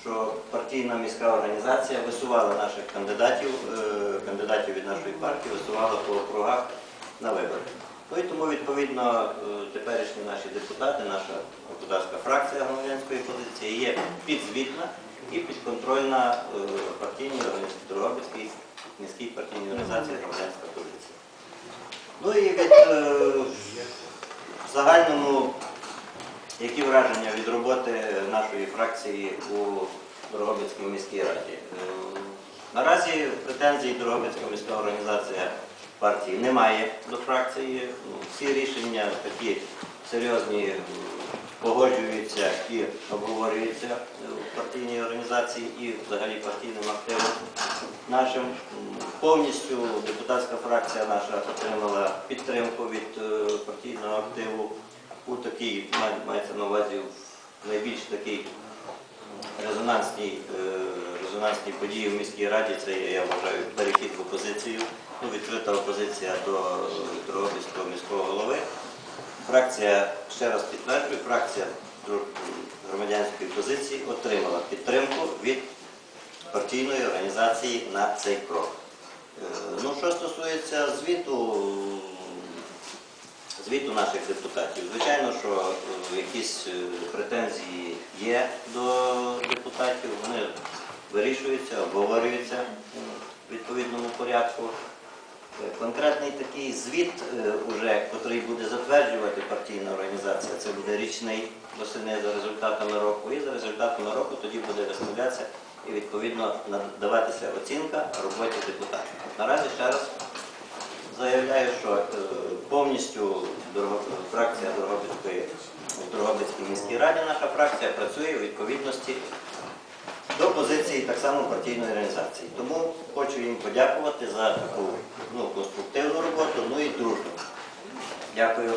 що партійна міська організація висувала наших кандидатів, е, кандидатів від нашої партії, висувала по округах на вибори. Ну і тому, відповідно, е, теперішні наші депутати, наша депутатська фракція громадянської позиції є підзвітна і підконтрольна е, партійній Дрогобицькій міській партійній організації громадянська позиція. Ну і від, в загальному, які враження від роботи нашої фракції у Дрогобицькій міській раді? Е, Наразі претензій Дрогобицька міська організація партії немає до фракції. Ну, Всі рішення такі серйозні е, погоджуються і обговорюються е, в партійній організації і взагалі партійним активом нашим. Повністю депутатська фракція наша отримала підтримку від е, партійного активу у такій, мається на увазі в найбільш такій резонансній, е, резонансній події в міській раді. Це я вважаю, перехід в опозицію, ну, відкрита опозиція до Дрогобицького міського голови. Фракція, ще раз підтверджую, фракція громадянської позиції отримала підтримку від партійної організації на цей крок. Е, Ну, що стосується звіту, звіту наших депутатів, звичайно, що е, якісь е, претензії є до депутатів, вони вирішуються, обговорюються в відповідному порядку. Е, Конкретний такий звіт, уже, який буде затверджувати партійна організація, це буде річний восени за результатами року. І за результатами року тоді буде виставлятися і відповідно надаватися оцінка роботі депутатів. Наразі ще раз заявляю, що е, повністю фракція Дрогобицької в Дрогобицькій міській раді, наша фракція працює у відповідності до позиції так само партійної організації. Тому хочу їм подякувати за таку ну, конструктивну роботу, ну і дружну. Дякую.